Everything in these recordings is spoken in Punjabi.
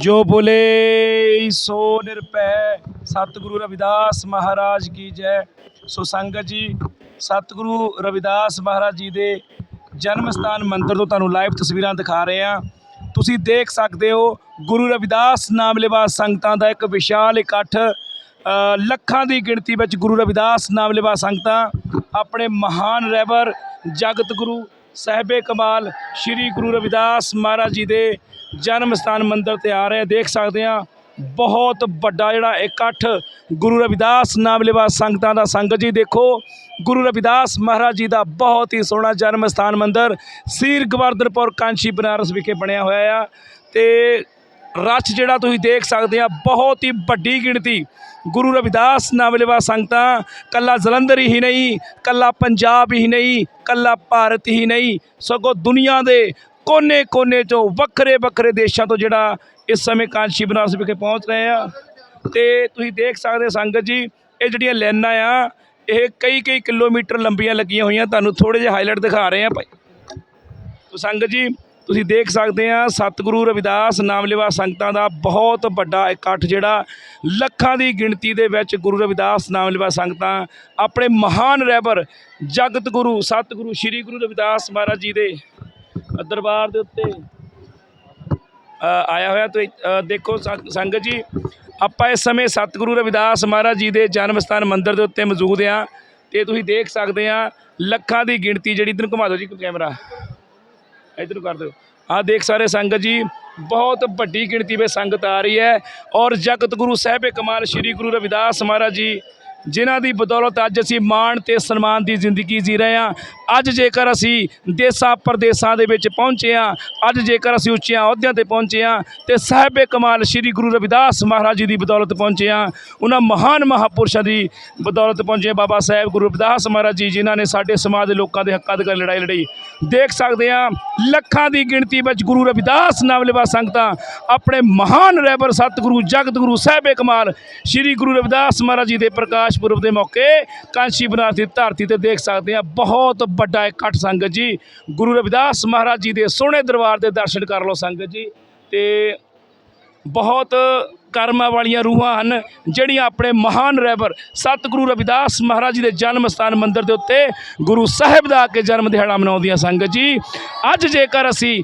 ਜੋ ਬੋਲੇ ਸੋ ਨਿਰਭੈ, ਸਤਿਗੁਰੂ ਰਵਿਦਾਸ ਮਹਾਰਾਜ ਕੀ ਜੈ। ਸੋ ਸੰਗਤ ਜੀ, ਸਤਿਗੁਰੂ ਰਵਿਦਾਸ ਮਹਾਰਾਜ ਜੀ ਦੇ ਜਨਮ ਸਥਾਨ ਮੰਦਿਰ ਤੋਂ ਤੁਹਾਨੂੰ ਲਾਈਵ ਤਸਵੀਰਾਂ ਦਿਖਾ ਰਹੇ ਹਾਂ। ਤੁਸੀਂ ਦੇਖ ਸਕਦੇ ਹੋ, ਗੁਰੂ ਰਵਿਦਾਸ ਨਾਮ ਲੈਵਾ ਸੰਗਤਾਂ ਦਾ ਇੱਕ ਵਿਸ਼ਾਲ ਇਕੱਠ ਲੱਖਾਂ ਦੀ ਗਿਣਤੀ ਵਿੱਚ ਗੁਰੂ ਰਵਿਦਾਸ ਨਾਮ ਲੈਵਾ ਸੰਗਤਾਂ, ਆਪਣੇ ਮਹਾਨ ਰਹਿਬਰ ਜਗਤ ਗੁਰੂ, ਸਾਹਿਬੇ ਕਮਾਲ, ਸ੍ਰੀ ਗੁਰੂ ਰਵਿਦਾਸ ਮਹਾਰਾਜ ਜੀ ਦੇ ਜਨਮ ਸਥਾਨ ਮੰਦਿਰ ਤੇ ਆ ਰਹੇ ਦੇਖ ਸਕਦੇ ਆ, ਬਹੁਤ ਵੱਡਾ ਜਿਹੜਾ ਇਕੱਠ ਗੁਰੂ ਰਵਿਦਾਸ ਨਾਮ ਲੈਵਾ ਸੰਗਤਾਂ ਦਾ ਸੰਗਤ ਜੀ, ਦੇਖੋ, ਗੁਰੂ ਰਵਿਦਾਸ ਮਹਾਰਾਜ ਜੀ ਦਾ ਬਹੁਤ ਹੀ ਸੋਹਣਾ ਜਨਮ ਸਥਾਨ ਮੰਦਿਰ, ਸੀਰ ਗਵਰਧਨਪੁਰ ਕਾਂਚੀ ਬਨਾਰਸ ਵਿਖੇ ਬਣਿਆ ਹੋਇਆ ਆ। ਤੇ ਰੱਛ ਜਿਹੜਾ ਤੁਸੀਂ ਦੇਖ ਸਕਦੇ ਆ, ਬਹੁਤ ਹੀ ਵੱਡੀ ਗਿਣਤੀ ਗੁਰੂ ਰਵਿਦਾਸ ਨਾਮਲੇਵਾ ਸੰਗਤਾਂ, ਕੱਲਾ ਜਲੰਧਰ ਹੀ ਨਹੀਂ, ਕੱਲਾ ਪੰਜਾਬ ਹੀ ਨਹੀਂ, ਕੱਲਾ ਭਾਰਤ ਹੀ ਨਹੀਂ, ਸਗੋਂ ਦੁਨੀਆ ਦੇ ਕੋਨੇ-ਕੋਨੇ ਤੋਂ ਵੱਖਰੇ ਵੱਖਰੇ ਦੇਸ਼ਾਂ ਤੋਂ ਜਿਹੜਾ ਇਸ ਸਮੇਂ ਕਾਂਸ਼ੀ ਬਨਾਰਸ ਵਿਖੇ ਪਹੁੰਚ ਰਹੇ ਆ। ਤੇ ਤੁਸੀਂ ਦੇਖ ਸਕਦੇ ਸੰਗਤ ਜੀ, ਇਹ ਜਿਹੜੀਆਂ ਲਾਈਨਾਂ ਆ, ਇਹ ਕਈ ਕਈ ਕਿਲੋਮੀਟਰ ਲੰਬੀਆਂ ਲੱਗੀਆਂ ਹੋਈਆਂ। ਤੁਹਾਨੂੰ ਥੋੜੇ ਜਿਹਾ ਹਾਈਲਾਈਟ ਦਿਖਾ ਰਹੇ ਆ ਭਾਈ। ਤੋ ਸੰਗਤ ਜੀ, ਤੁਸੀਂ ਦੇਖ ਸਕਦੇ ਆ, ਸਤਿਗੁਰੂ ਰਵਿਦਾਸ ਨਾਮਲੇਵਾ ਸੰਗਤਾਂ ਦਾ ਬਹੁਤ ਵੱਡਾ ਇਕੱਠ ਜਿਹੜਾ ਲੱਖਾਂ ਦੀ ਗਿਣਤੀ ਦੇ ਵਿੱਚ ਗੁਰੂ ਰਵਿਦਾਸ ਨਾਮਲੇਵਾ ਸੰਗਤਾਂ, ਆਪਣੇ ਮਹਾਨ ਰਹਿਬਰ ਜਗਤ ਗੁਰੂ, ਸਤਿਗੁਰੂ ਸ੍ਰੀ ਗੁਰੂ ਰਵਿਦਾਸ ਮਹਾਰਾਜ ਜੀ ਦੇ ਦਰਬਾਰ ਦੇ ਉੱਤੇ ਆਇਆ ਹੋਇਆ। ਤੇ ਦੇਖੋ ਸੰਗਤ ਜੀ, ਆਪਾਂ ਇਸ ਸਮੇਂ ਸਤਿਗੁਰੂ ਰਵਿਦਾਸ ਮਹਾਰਾਜ ਜੀ ਦੇ ਜਨਮ ਸਥਾਨ ਮੰਦਿਰ ਦੇ ਉੱਤੇ ਮੌਜੂਦ ਆ ਤੇ ਤੁਸੀਂ ਦੇਖ ਸਕਦੇ ਆ ਲੱਖਾਂ ਦੀ ਗਿਣਤੀ ਜਿਹੜੀ, ਇਧਰ ਘੁਮਾ ਦਿਓ ਜੀ ਕੈਮਰਾ। ਇਧਰ ਨੂੰ ਕਰ ਦਿਓ। ਆਹ ਦੇਖ ਸਾਰੇ ਸੰਗਤ ਜੀ, ਬਹੁਤ ਵੱਡੀ ਗਿਣਤੀ ਵਿੱਚ ਸੰਗਤ ਆ ਰਹੀ ਹੈ। ਔਰ ਜਗਤ ਗੁਰੂ ਸਾਹਿਬ ਕਮਾਲ ਸ੍ਰੀ ਗੁਰੂ ਰਵਿਦਾਸ ਮਹਾਰਾਜ ਜੀ ਜਿਨ੍ਹਾਂ ਦੀ ਬਦੌਲਤ ਅੱਜ ਅਸੀਂ ਮਾਣ ਤੇ ਸਨਮਾਨ ਦੀ ਜ਼ਿੰਦਗੀ ਜੀ ਰਹੇ ਹਾਂ। ਅੱਜ ਜੇਕਰ ਅਸੀਂ ਦੇਸਾਂ ਪ੍ਰਦੇਸਾਂ ਦੇ ਵਿੱਚ ਪਹੁੰਚੇ ਹਾਂ, ਅੱਜ ਜੇਕਰ ਅਸੀਂ ਉੱਚੀਆਂ ਅਹੁਦਿਆਂ ਤੇ ਪਹੁੰਚੇ ਹਾਂ ਤੇ ਸਾਹਿਬੇ ਕਮਾਲ ਸ੍ਰੀ ਗੁਰੂ ਰਵਿਦਾਸ ਮਹਾਰਾਜ ਜੀ ਦੀ ਬਦੌਲਤ ਪਹੁੰਚੇ ਹਾਂ, ਉਹਨਾਂ ਮਹਾਨ ਮਹਾਪੁਰਸ਼ਾਂ ਦੀ ਬਦੌਲਤ ਪਹੁੰਚੇ ਬਾਬਾ ਸਾਹਿਬ ਗੁਰੂ ਰਵਿਦਾਸ ਮਹਾਰਾਜ ਜੀ, ਜਿਨ੍ਹਾਂ ਨੇ ਸਾਡੇ ਸਮਾਜ ਦੇ ਲੋਕਾਂ ਦੇ ਹੱਕਾਂ ਦੇ ਲੜਾਈ ਲੜਾਈ ਦੇਖ ਸਕਦੇ ਹਾਂ, ਲੱਖਾਂ ਦੀ ਗਿਣਤੀ ਵਿੱਚ ਗੁਰੂ ਰਵਿਦਾਸ ਨਾਮ ਲੈਵਾ ਸੰਗਤਾਂ, ਆਪਣੇ ਮਹਾਨ ਰਹਿਬਰ ਸਤਿਗੁਰੂ ਜਗਤ ਗੁਰੂ ਸਾਹਿਬੇ ਕਮਾਲ ਸ੍ਰੀ ਗੁਰੂ ਰਵਿਦਾਸ ਮਹਾਰਾਜ ਜੀ ਦੇ ਪ੍ਰਕਾਸ਼ ਪੁਰਬ ਦੇ ਮੌਕੇ ਕਾਂਸ਼ੀ ਬਨਾਰਸ ਦੀ ਧਰਤੀ ਤੇ ਦੇਖ ਸਕਦੇ ਹਾਂ, ਬਹੁਤ ਵੱਡਾ ਇਕੱਠ ਸੰਗਤ ਜੀ। ਗੁਰੂ ਰਵਿਦਾਸ ਮਹਾਰਾਜ ਜੀ ਦੇ ਸੋਹਣੇ ਦਰਬਾਰ ਦੇ ਦਰਸ਼ਨ ਕਰ ਲਓ ਸੰਗਤ ਜੀ। ਤੇ ਬਹੁਤ ਕਰਮਾਂ ਵਾਲੀਆਂ ਰੂਹਾਂ ਹਨ, ਜਿਹੜੀਆਂ ਆਪਣੇ ਮਹਾਨ ਰਹਿਬਰ ਸਤਿਗੁਰੂ ਰਵਿਦਾਸ ਮਹਾਰਾਜ ਜੀ ਦੇ ਜਨਮ ਸਥਾਨ ਮੰਦਿਰ ਦੇ ਉੱਤੇ ਗੁਰੂ ਸਾਹਿਬ ਦਾ ਆ ਕੇ ਜਨਮ ਦਿਹਾੜਾ ਮਨਾਉਂਦੀਆਂ ਸੰਗਤ ਜੀ। ਅੱਜ ਜੇਕਰ ਅਸੀਂ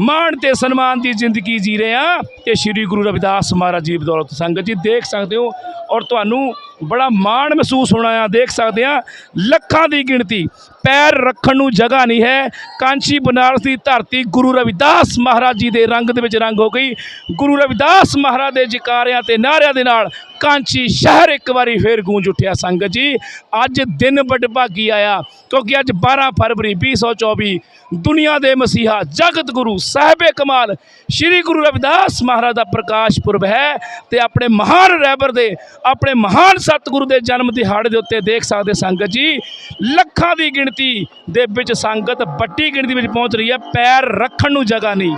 ਮਾਣ ਤੇ ਸਨਮਾਨ ਦੀ ਜ਼ਿੰਦਗੀ ਜੀ ਰਹੇ ਹਾਂ, ਤੇ ਸ੍ਰੀ ਗੁਰੂ ਰਵਿਦਾਸ ਮਹਾਰਾਜ ਜੀ ਬਦੌਲਤ ਸੰਗਤ ਜੀ ਦੇਖ ਸਕਦੇ ਹੋ ਔਰ ਤੁਹਾਨੂੰ ਬੜਾ ਮਾਣ ਮਹਿਸੂਸ ਹੋਣਾ ਆ, ਦੇਖ ਸਕਦੇ ਆ, ਲੱਖਾਂ ਦੀ ਗਿਣਤੀ। ਪੈਰ ਰੱਖਣ ਨੂੰ ਜਗ੍ਹਾ ਨਹੀਂ ਹੈ। ਕਾਂਚੀ ਬਨਾਰਸ ਦੀ ਧਰਤੀ ਗੁਰੂ ਰਵਿਦਾਸ ਮਹਾਰਾਜ ਜੀ ਦੇ ਰੰਗ ਦੇ ਵਿੱਚ ਰੰਗ ਹੋ ਗਈ। ਗੁਰੂ ਰਵਿਦਾਸ ਮਹਾਰਾਜ ਦੇ ਜਕਾਰਿਆਂ ਤੇ ਨਾਰਿਆਂ ਦੇ ਨਾਲ ਕਾਂਚੀ ਸ਼ਹਿਰ ਇੱਕ ਵਾਰੀ ਫੇਰ ਗੂੰਜ ਉੱਠਿਆ ਸੰਗਤ ਜੀ। ਅੱਜ ਦਿਨ ਵਡਭਾਗੀ ਆਇਆ, ਕਿਉਂਕਿ ਅੱਜ 12 ਫਰਵਰੀ 2024 ਦੁਨੀਆ ਦੇ ਮਸੀਹਾ ਜਗਤ ਗੁਰੂ ਸਾਹਿਬੇ ਕਮਾਲ, ਸ੍ਰੀ ਗੁਰੂ ਰਵਿਦਾਸ ਮਹਾਰਾਜ ਦਾ ਪ੍ਰਕਾਸ਼ ਪੁਰਬ ਹੈ ਤੇ ਆਪਣੇ ਮਹਾਨ ਰਹਿਬਰ ਦੇ, ਆਪਣੇ ਮਹਾਨ ਸਤਿਗੁਰੂ ਦੇ ਜਨਮ ਦਿਹਾੜੇ ਦੇ ਉੱਤੇ ਦੇਖ ਸਕਦੇ ਸੰਗਤ ਜੀ। ਲੱਖਾਂ ਦੀ ਗਿਣਤੀ ਦੇ ਵਿੱਚ ਸੰਗਤ ਵੱਡੀ ਗਿਣਤੀ ਵਿੱਚ ਪਹੁੰਚ ਰਹੀ ਹੈ। ਪੈਰ ਰੱਖਣ ਨੂੰ ਜਗ੍ਹਾ ਨਹੀਂ।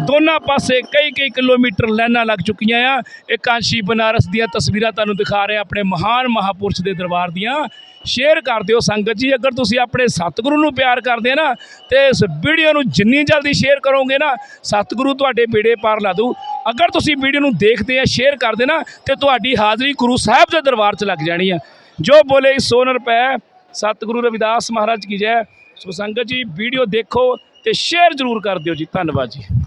ਦੋਨਾਂ ਪਾਸੇ ਕਈ ਕਈ ਕਿਲੋਮੀਟਰ ਲਾਈਨਾਂ ਲੱਗ ਚੁੱਕੀਆਂ ਆ। ਇਕਾਂਸ਼ੀ ਬਨਾਰਸ ਦੀਆਂ ਤਸਵੀਰਾਂ ਤੁਹਾਨੂੰ ਦਿਖਾ ਰਹੇ ਆਪਣੇ ਮਹਾਨ ਮਹਾਪੁਰਸ਼ ਦੇ ਦਰਬਾਰ ਦੀਆਂ। ਸ਼ੇਅਰ ਕਰ ਦਿਓ ਸੰਗਤ ਜੀ, ਅਗਰ ਤੁਸੀਂ ਆਪਣੇ ਸਤਿਗੁਰੂ ਨੂੰ ਪਿਆਰ ਕਰਦੇ ਨਾ, ਤੇ ਇਸ ਵੀਡੀਓ ਨੂੰ ਜਿੰਨੀ ਜਲਦੀ ਸ਼ੇਅਰ ਕਰੋਗੇ ਨਾ, ਸਤਿਗੁਰੂ ਤੁਹਾਡੇ ਬੇੜੇ ਪਾਰ ਲਾ ਦੂ। ਅਗਰ ਤੁਸੀਂ ਵੀਡੀਓ ਨੂੰ ਦੇਖਦੇ ਆ ਸ਼ੇਅਰ ਕਰਦੇ ਨਾ, ਤੇ ਤੁਹਾਡੀ ਹਾਜ਼ਰੀ ਗੁਰੂ ਸਾਹਿਬ ਦੇ ਦਰਬਾਰ 'ਚ ਲੱਗ ਜਾਣੀ ਆ। ਜੋ ਬੋਲੇ ਸੋ ਪੈ ਸਤਿਗੁਰੂ ਰਵਿਦਾਸ ਮਹਾਰਾਜ ਕੀ ਜੈ। ਸੋ ਸੰਗਤ ਜੀ, ਵੀਡੀਓ ਦੇਖੋ ਤੇ ਸ਼ੇਅਰ ਜ਼ਰੂਰ ਕਰ ਦਿਓ ਜੀ। ਧੰਨਵਾਦ ਜੀ।